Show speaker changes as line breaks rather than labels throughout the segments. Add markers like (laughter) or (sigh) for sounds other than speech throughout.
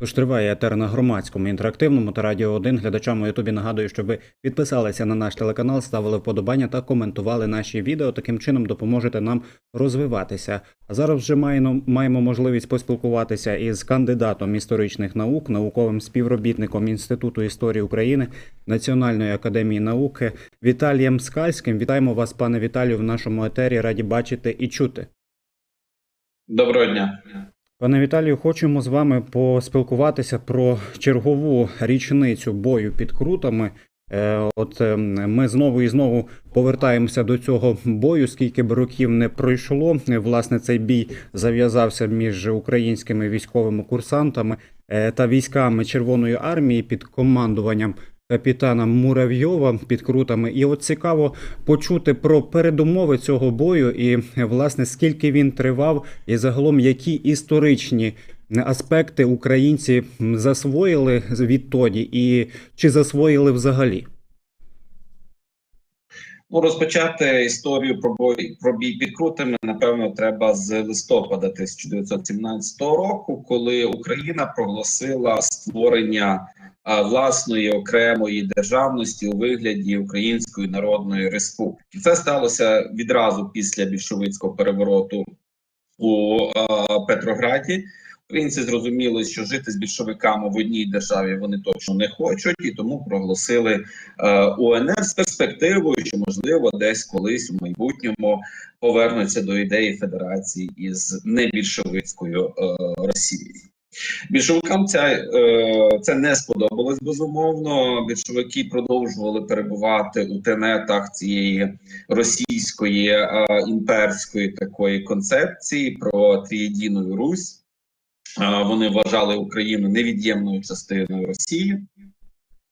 Тож триває етер на громадському інтерактивному та радіо 1. Глядачам у Ютубі нагадую, щоб ви підписалися на наш телеканал, ставили вподобання та коментували наші відео. Таким чином допоможете нам розвиватися. А зараз вже маємо, можливість поспілкуватися із кандидатом історичних наук, науковим співробітником Інституту історії України Національної академії науки Віталієм Скальським. Вітаємо вас, пане Віталію, в нашому етері. Раді бачити і чути.
Доброго дня.
Пане Віталію, хочемо з вами поспілкуватися про чергову річницю бою під крутами. Е, От е, ми знову і знову повертаємося до цього бою. Скільки б років не пройшло, власне, цей бій зав'язався між українськими військовими курсантами е, та військами Червоної армії під командуванням капітана Муравйова під крутами. І от цікаво почути про передумови цього бою і власне скільки він тривав, і загалом які історичні аспекти українці засвоїли відтоді, і чи засвоїли взагалі.
Ну, розпочати історію про бой про бій під крутами, напевно, треба з листопада 1917 року, коли Україна проголосила створення власної окремої державності у вигляді Української Народної Республіки. Це сталося відразу після більшовицького перевороту у Петрограді. Українці зрозуміли, що жити з більшовиками в одній державі вони точно не хочуть, і тому проголосили УНР з перспективою, що можливо десь колись у майбутньому повернуться до ідеї федерації із небільшовицькою Росією. Більшовикам ця, е, це не сподобалось безумовно. Більшовики продовжували перебувати у тенетах цієї російської е, імперської такої концепції про трієдіну Русь. Е, Вони вважали Україну невід'ємною частиною Росії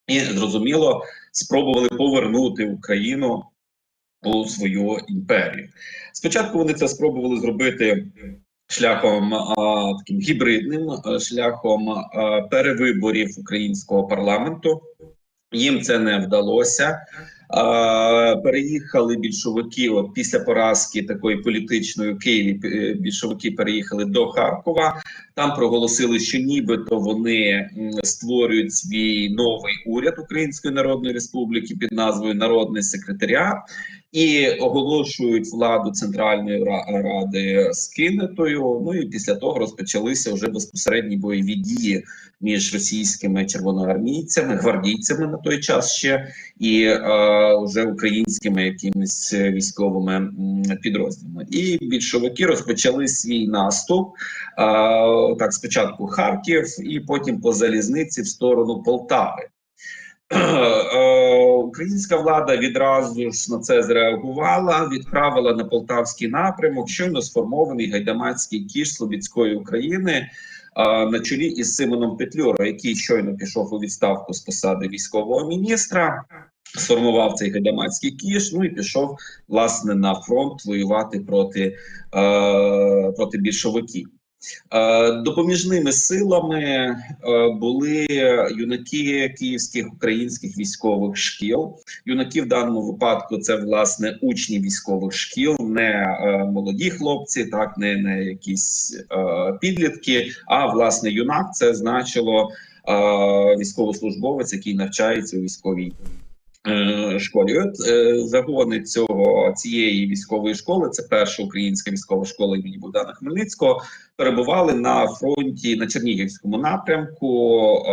і зрозуміло спробували повернути Україну у свою імперію. Спочатку вони це спробували зробити шляхом таким гібридним, шляхом перевиборів українського парламенту. Їм це не вдалося. Переїхали більшовики після поразки такої політичної Києві. е, Більшовики переїхали до Харкова. Там проголосили, що нібито вони створюють свій новий уряд Української Народної Республіки під назвою Народний секретаріат і оголошують владу Центральної Ра- Ради скинутою. Ну і після того розпочалися вже безпосередні бойові дії між російськими червоноармійцями, гвардійцями на той час ще і е, вже українськими якимись військовими підрозділами. І більшовики розпочали свій наступ. Е, так, спочатку Харків, і потім по залізниці в сторону Полтави. (clears throat) Е, Українська влада відразу ж на це зреагувала, відправила на полтавський напрямок щойно сформований гайдамацький кіш Слобідської України е, на чолі із Симоном Петлюро, який щойно пішов у відставку з посади військового міністра. Сформував цей гайдамацький кіш, ну і пішов власне на фронт воювати проти, е, проти більшовиків. Е, Допоміжними силами е, були юнаки київських українських військових шкіл. Юнаки в даному випадку це власне учні військових шкіл, не е, молоді хлопці, так не, не якісь підлітки. А власне юнак це значило військовослужбовець, який навчається у військовій. Е, Школі от е, загони цього цієї військової школи, це перша українська військова школа імені Богдана Хмельницького, перебували на фронті на Чернігівському напрямку е,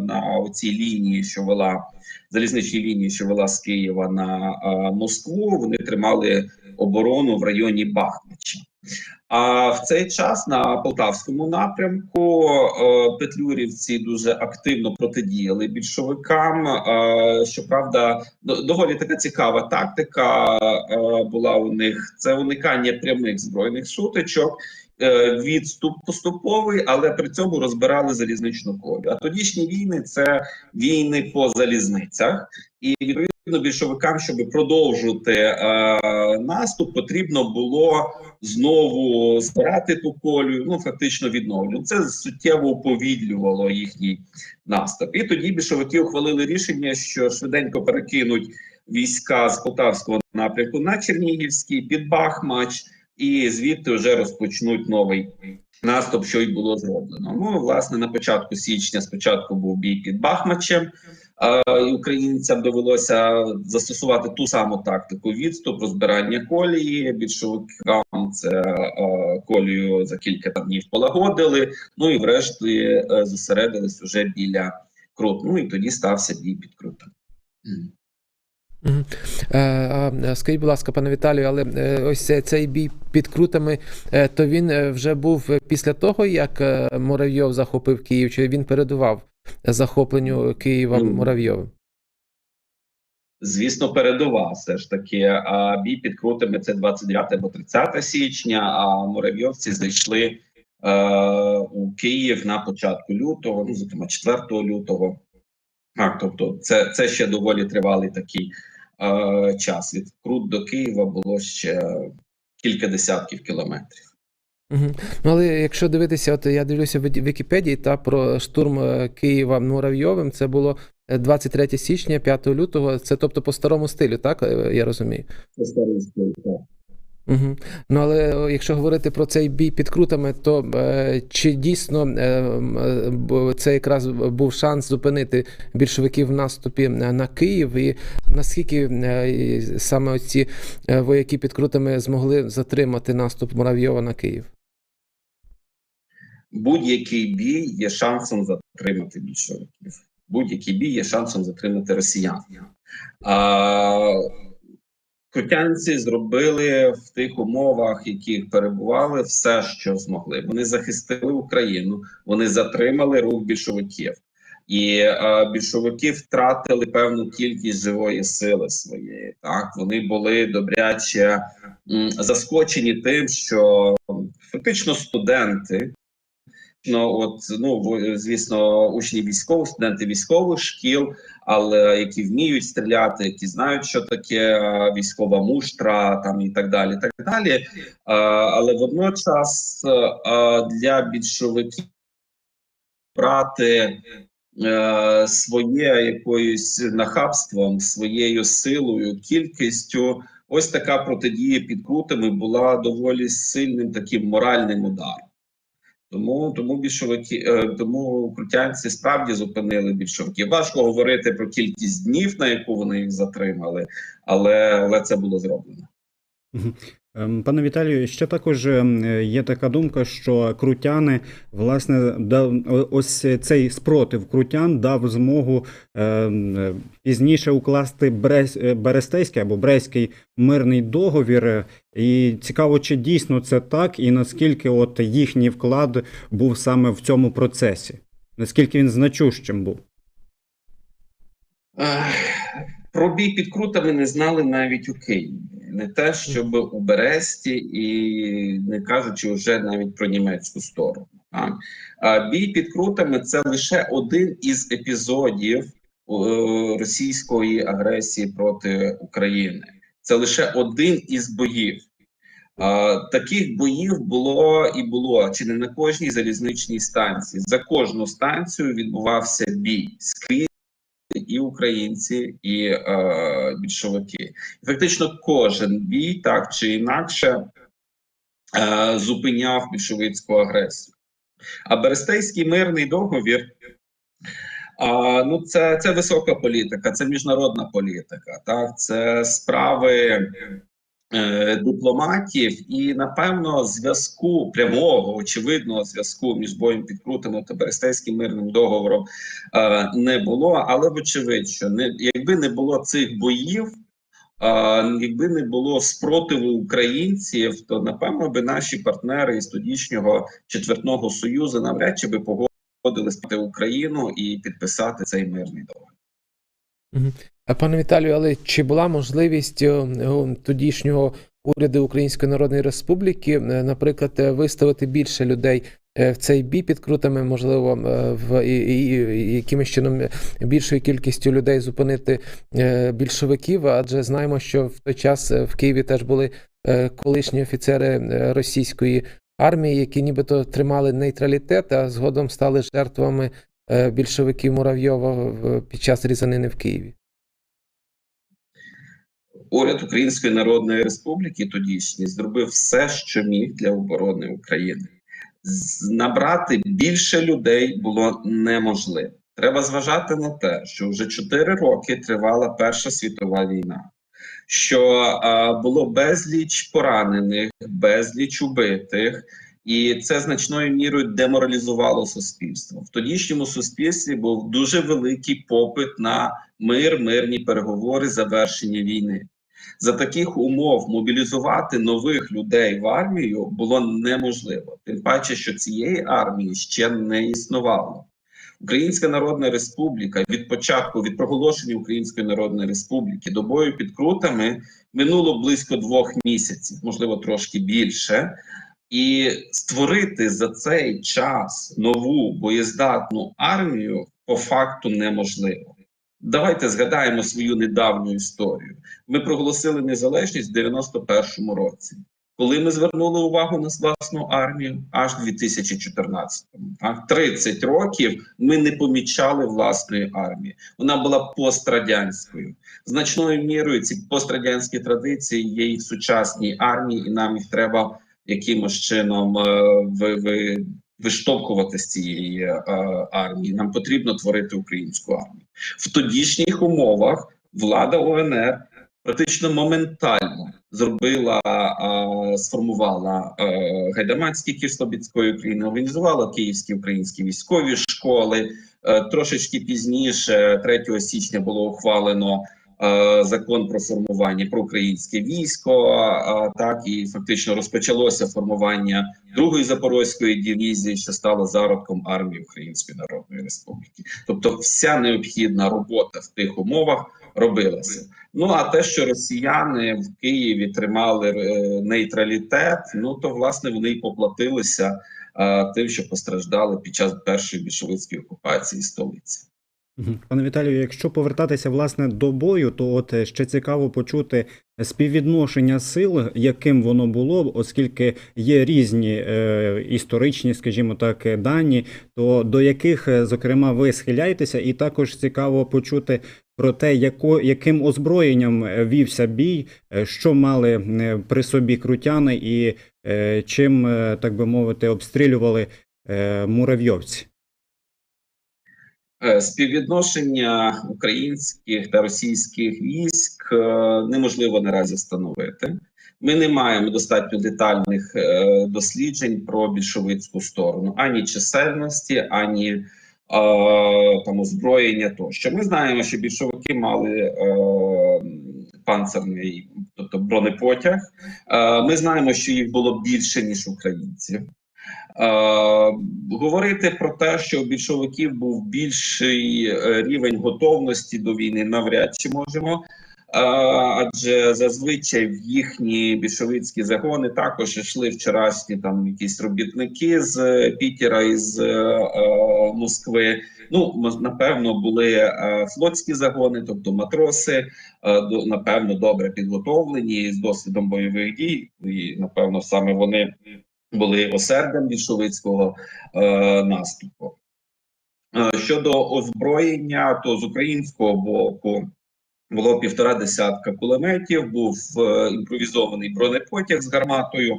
на цій лінії, що вела залізничній лінії, що вела з Києва на Москву. Вони тримали оборону в районі Бахмача. А в цей час на полтавському напрямку е, петлюрівці дуже активно протидіяли більшовикам. Е, щоправда, доволі така цікава тактика е, була у них. Це уникання прямих збройних сутичок. Відступ поступовий, але при цьому розбирали залізничну колію. А тодішні війни це війни по залізницях, і відповідно більшовикам, щоб продовжувати е, наступ, потрібно було знову збирати ту колію, ну фактично відновлювати. Це суттєво уповільнювало їхній наступ. І тоді більшовики ухвалили рішення, що швиденько перекинуть війська з Полтавського напрямку на Чернігівський під Бахмач, і звідти вже розпочнуть новий наступ, що й було зроблено. Ну, власне, на початку січня спочатку був бій під Бахмачем. Українцям довелося застосувати ту саму тактику відступ, розбирання колії. Більшовикам це колію за кілька днів полагодили. Ну і врешті е, зосередились уже біля Крут. Ну і тоді стався бій під Крутом.
Е, а, Скажіть, будь ласка, пане Віталію, але е, ось цей- бій під крутами, е, то він вже був після того, як Муравйов захопив Київ, чи він передував захопленню Києва
Ну,
Муравйовим?
Звісно, передував все ж таки. А бій під крутами це 29 або 30 січня. А муравйовці зайшли е, у Київ на початку лютого, ну зокрема 4 лютого. Так, тобто, це, це ще доволі тривалий такий е, час. Від Крут до Києва було ще кілька десятків кілометрів.
Угу. Ну, але якщо дивитися, от я дивлюся в Вікіпедії та про штурм е, Києва Муравйовим, це було е, 23 січня, 5 лютого, це тобто по старому стилю, так е, я розумію.
По старому стилю, так.
Угу. Ну але якщо говорити про цей бій під крутами, то е, чи дійсно е, е, це якраз був шанс зупинити більшовиків в наступі на на Київ, і наскільки е, саме оці е, вояки під крутами змогли затримати наступ Муравйова на Київ?
будь-який бій є шансом затримати більшовиків. Будь-який бій є шансом затримати росіян. А, Крутянці зробили в тих умовах, яких перебували, все, що змогли. Вони захистили Україну, вони затримали рух більшовиків. І е, більшовики втратили певну кількість живої сили своєї. Так вони були добряче м, заскочені тим, що фактично студенти Ну, от ну звісно, учні військових, студенти військових шкіл, але які вміють стріляти, які знають, що таке військова муштра, там і так далі. Так далі. Але водночас для більшовиків брати е, своє якоюсь нахабством, своєю силою, кількістю. Ось така протидія під крутами була доволі сильним таким моральним ударом. Тому тому більшовики, е, тому крутянці справді зупинили більшовиків. Важко говорити про кількість днів, на яку вони їх затримали, але, але це було зроблено.
Ем, Пане Віталію, ще також ем, є така думка, що крутяни, власне, дав ось цей спротив крутян дав змогу ем, пізніше укласти е, Берестейський або Брестський мирний договір. І цікаво, чи дійсно це так, і наскільки от їхній вклад був саме в цьому процесі, наскільки він значущим був.
Про бій під крутами не знали навіть у Києві. Не те, щоб у Бересті, і не кажучи вже навіть про німецьку сторону. А бій під крутами це лише один із епізодів е, російської агресії проти України. Це лише один із боїв. Таких боїв було і було чи не на кожній залізничній станції. За кожну станцію відбувався бій і українці, і е, більшовики. Фактично, кожен бій так чи інакше е, зупиняв більшовицьку агресію. А Берестейський мирний договір. А, ну, це, це висока політика, це міжнародна політика, так це справи дипломатів, і напевно зв'язку прямого очевидного зв'язку між боєм під Крутами та Берестейським мирним договором е, не було. Але вочевидь, що не якби не було цих боїв. А, якби не було спротиву українців, то напевно би наші партнери із тодішнього четвертного союзу навряд чи би погодились проти Україну і підписати цей мирний договір.
А пане Віталію, але чи була можливість е, е, тодішнього уряду Української Народної Республіки, е, наприклад, е, виставити більше людей е, в цей бій під крутами, можливо, е, в і, і, якимось чином е, більшою кількістю людей зупинити е, більшовиків? Адже знаємо, що в той час е, в Києві теж були е, колишні офіцери е, російської армії, які нібито тримали нейтралітет, а згодом стали жертвами е, більшовиків Муравйова під час різанини в Києві.
Уряд Української Народної Республіки тодішній зробив все, що міг для оборони України. набрати більше людей було неможливо. Треба зважати на те, що вже 4 роки тривала Перша світова війна, що а, було безліч поранених, безліч убитих, і це значною мірою деморалізувало суспільство. В тодішньому суспільстві був дуже великий попит на мир, мирні переговори, завершення війни. За таких умов мобілізувати нових людей в армію було неможливо. Тим паче, що цієї армії ще не існувало. Українська Народна Республіка від початку від проголошення Української Народної Республіки до бою під крутами минуло близько двох місяців, можливо, трошки більше. І створити за цей час нову боєздатну армію по факту неможливо. Давайте згадаємо свою недавню історію. Ми проголосили незалежність в 91-му році. Коли ми звернули увагу на власну армію, аж в 2014-му. Так, 30 років ми не помічали власної армії. Вона була пострадянською. Значною мірою ці пострадянські традиції є і в сучасній армії, і нам їх треба якимось чином е, ви, ви, виштовхувати з цієї е, армії. Нам потрібно творити українську армію в тодішніх умовах. Влада ОНР практично моментально зробила, а, сформувала а, гайдамацькі Київслобідської України, організувала київські українські військові школи. Е, Трошечки пізніше, 3 січня, було ухвалено е, закон про формування про українське військо. а, Так і фактично розпочалося формування другої запорозької дивізії, що стала зародком армії Української Народної Республіки. Тобто, вся необхідна робота в тих умовах робилася. Ну а те, що росіяни в Києві тримали е, нейтралітет, ну то власне вони й поплатилися е, тим, що постраждали під час першої більшовицької окупації столиці.
Пане Віталію, якщо повертатися власне до бою, то от е, ще цікаво почути співвідношення сил, яким воно було, оскільки є різні е, історичні, скажімо так, е, дані, то до яких, е, зокрема, ви схиляєтеся, і також цікаво почути про те, яко, яким озброєнням вівся бій, що мали при собі крутяни, і е, чим, так би мовити, обстрілювали е, муравйовці.
Е, Співвідношення українських та російських військ е, неможливо наразі встановити. Ми не маємо достатньо детальних е, досліджень про більшовицьку сторону ані чисельності, ані там озброєння. Тощо ми знаємо, що більшовики мали панцерний, тобто бронепотяг. Ми знаємо, що їх було більше ніж українців. Е, говорити про те, що у більшовиків був більший е, рівень готовності до війни, навряд чи можемо. Е, адже зазвичай в їхні більшовицькі загони також йшли вчорашні там якісь робітники з Пітера і з Москви. Ну напевно, були флотські загони, тобто матроси, напевно, добре підготовлені з досвідом бойових дій, і напевно саме вони були осердям більшовицького е, наступу. Е, щодо озброєння, то з українського боку було півтора десятка кулеметів, був е, імпровізований бронепотяг з гарматою,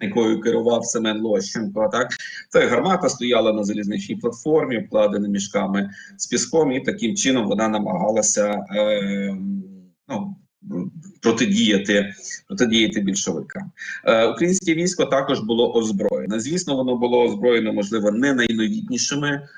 якою керував Семен Лощенко. Так це гармата стояла на залізничній платформі, обкладена мішками з піском, і таким чином вона намагалася е, ну, протидіяти протидіяти більшовикам. Е, українське військо також було озброєне. Звісно, воно було озброєно, можливо, не найновітнішими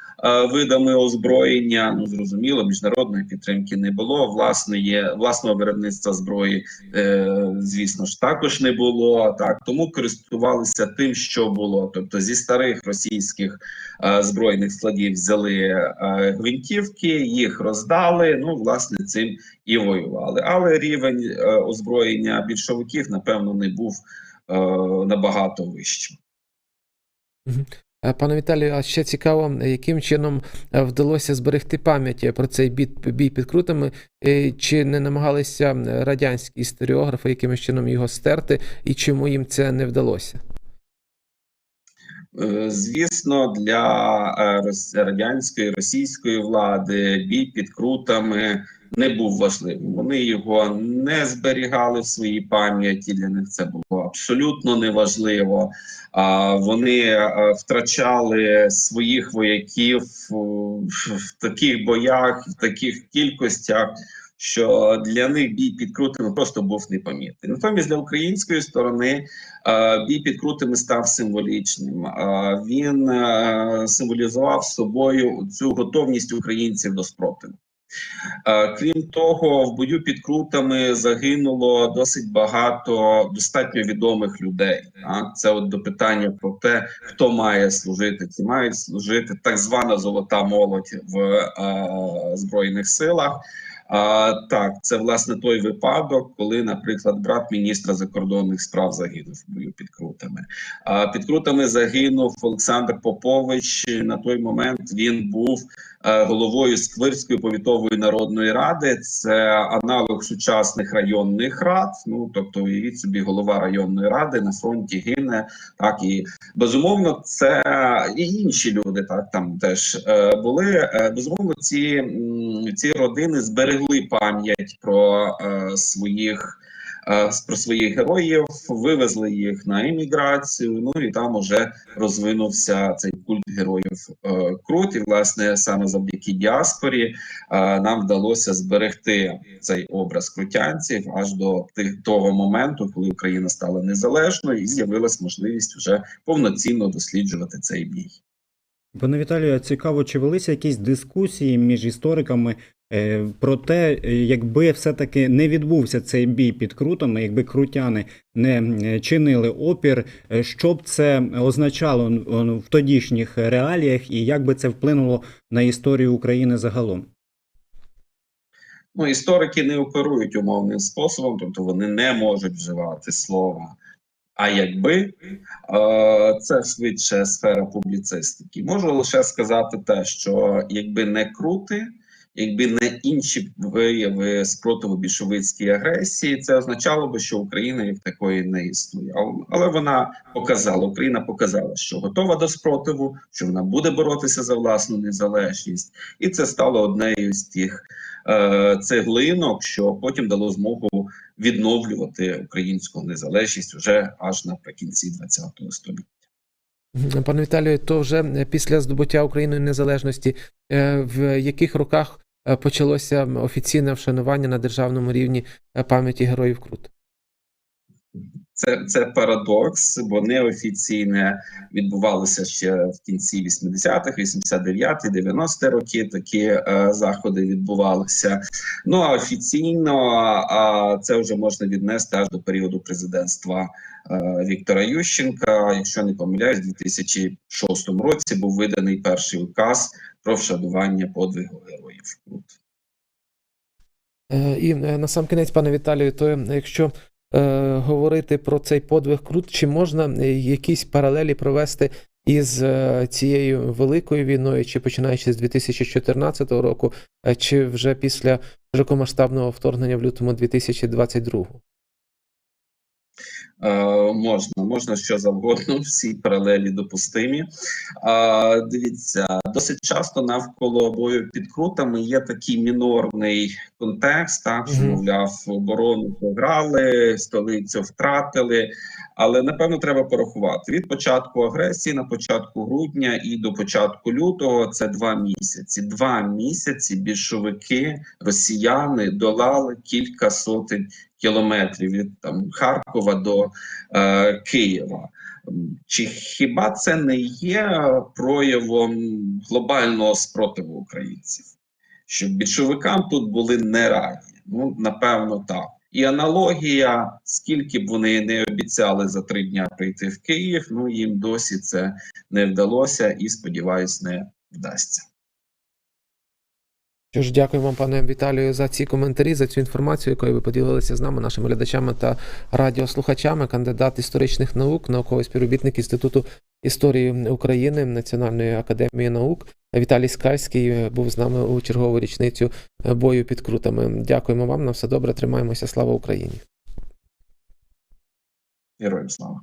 видами озброєння. Ну зрозуміло, міжнародної підтримки не було. Власне, є власного виробництва зброї, е, звісно ж, також не було. Так тому користувалися тим, що було. Тобто зі старих російських е, збройних складів взяли е, гвинтівки, їх роздали. Ну, власне, цим і воювали. Але рівень е, озброєння більшовиків, напевно, не був е, набагато вищим.
Е, Пане Віталію, а ще цікаво, яким чином е, вдалося зберегти пам'ять про цей бій, під крутами, Е, чи не намагалися радянські історіографи якимось чином його стерти, і чому їм це не вдалося?
Е, Звісно, для е, радянської російської влади бій під крутами не був важливим. Вони його не зберігали в своїй пам'яті. Для них це було абсолютно неважливо. А вони втрачали своїх вояків в таких боях, в таких кількостях, що для них бій під Крутими просто був непомітний. Натомість для української сторони бій під Крутими став символічним. Він е, символізував собою цю готовність українців до спротиву. Е, Крім того, в бою під крутами загинуло досить багато достатньо відомих людей. Це от до питання про те, хто має служити, чи мають служити так звана золота молодь в е, збройних силах. А, так, це власне той випадок, коли, наприклад, брат міністра закордонних справ загинув під крутами. А під крутами загинув Олександр Попович. На той момент він був е, головою Сквирської повітової народної ради. Це аналог сучасних районних рад. Ну тобто, уявіть собі, голова районної ради на фронті гине. Так і безумовно, це і інші люди так там теж е, були. Е, безумовно, ці, ці родини зберегли пам'ять про е, своїх. е, Про своїх героїв вивезли їх на еміграцію. Ну і там уже розвинувся цей культ героїв е, Крут. І власне саме завдяки діаспорі е, нам вдалося зберегти цей образ крутянців аж до тих того моменту, коли Україна стала незалежною, і з'явилась можливість вже повноцінно досліджувати цей бій.
Пане Віталію, цікаво, чи велися якісь дискусії між істориками е, про те, е, якби все-таки не відбувся цей бій під крутами, якби крутяни не е, чинили опір, що б це означало в тодішніх реаліях і як би це вплинуло на історію України загалом?
Ну, історики не оперують умовним способом, тобто вони не можуть вживати слова. А якби це швидше сфера публіцистики. Можу лише сказати те, що якби не крути, якби не інші вияви спротиву більшовицькій агресії, це означало би, що Україна як такої не існує. Але- вона показала, Україна показала, що готова до спротиву, що вона буде боротися за власну незалежність, і це стало однією з тих е, цеглинок, що потім дало змогу відновлювати українську незалежність вже аж наприкінці ХХ століття.
Пане Віталію, то вже після здобуття Україною незалежності, е, в яких роках почалося офіційне вшанування на державному рівні е, пам'яті героїв Крут?
Це, це парадокс, бо неофіційне відбувалося ще в кінці 80-х, 89-ті, 90-ті роки. Такі е, заходи відбувалися. Ну а офіційно а, це вже можна віднести аж до періоду президентства е, Віктора Ющенка. Якщо не помиляюсь, у 2006 році був виданий перший указ про вшанування подвигу героїв.
Е, І е, на сам кінець, пане Віталію, то е, якщо е, говорити про цей подвиг Крут, чи можна якісь паралелі провести із цією великою війною, чи починаючи з 2014 року, чи вже після широкомасштабного вторгнення в лютому 2022?
Е, можна, можна що завгодно, (laughs) всі паралелі допустимі. Е, дивіться, досить часто навколо бою під крутами є такий мінорний контекст, так що мовляв, оборону програли, столицю втратили. Але напевно треба порахувати від початку агресії на початку грудня і до початку лютого. Це два місяці. Два місяці більшовики, росіяни долали кілька сотень кілометрів від там Харкова до е, Києва. Чи хіба це не є проявом глобального спротиву українців? Щоб більшовикам тут були не раді? Ну, напевно, так. І аналогія, скільки б вони не обіцяли за три дня прийти в Київ, ну їм досі це не вдалося і, сподіваюсь, не вдасться.
Що ж, дякую вам, пане Віталію, за ці коментарі, за цю інформацію, якою ви поділилися з нами, нашими глядачами та радіослухачами. Кандидат історичних наук, науковий співробітник Інституту історії України Національної академії наук Віталій Скальський був з нами у чергову річницю бою під крутами. Дякуємо вам. На все добре. Тримаємося. Слава Україні!
Героям слава!